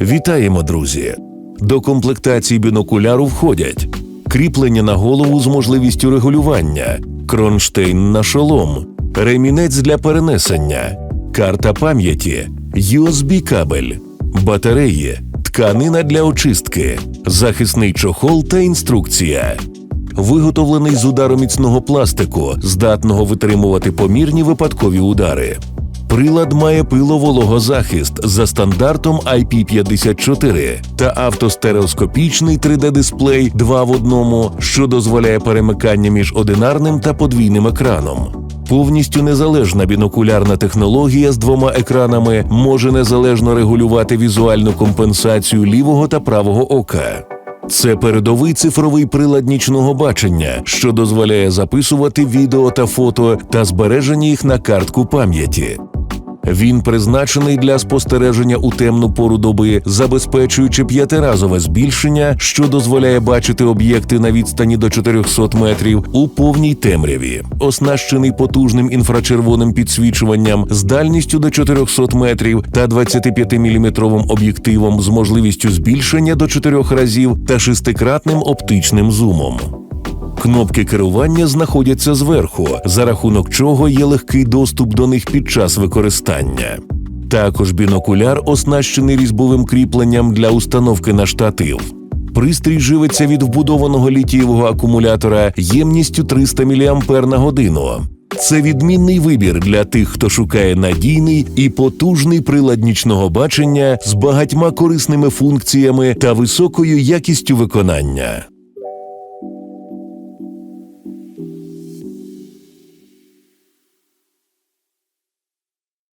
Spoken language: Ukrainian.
Вітаємо, друзі! До комплектації бінокуляру входять кріплення на голову з можливістю регулювання, кронштейн на шолом, ремінець для перенесення, карта пам'яті, USB-кабель, батареї, тканина для очистки, захисний чохол та інструкція. Виготовлений з удароміцного пластику, здатного витримувати помірні випадкові удари. Прилад має пиловологозахист за стандартом IP54 та автостереоскопічний 3D-дисплей 2 в одному, що дозволяє перемикання між одинарним та подвійним екраном. Повністю незалежна бінокулярна технологія з двома екранами може незалежно регулювати візуальну компенсацію лівого та правого ока. Це передовий цифровий прилад нічного бачення, що дозволяє записувати відео та фото та збереження їх на картку пам'яті. Він призначений для спостереження у темну пору доби, забезпечуючи п'ятиразове збільшення, що дозволяє бачити об'єкти на відстані до 400 метрів у повній темряві, оснащений потужним інфрачервоним підсвічуванням з дальністю до 400 метрів та 25-мм об'єктивом з можливістю збільшення до 4 разів та шестикратним оптичним зумом. Кнопки керування знаходяться зверху, за рахунок чого є легкий доступ до них під час використання. Також бінокуляр оснащений різьбовим кріпленням для установки на штатив. Пристрій живиться від вбудованого літієвого акумулятора ємністю 300 мА на годину. Це відмінний вибір для тих, хто шукає надійний і потужний прилад нічного бачення з багатьма корисними функціями та високою якістю виконання.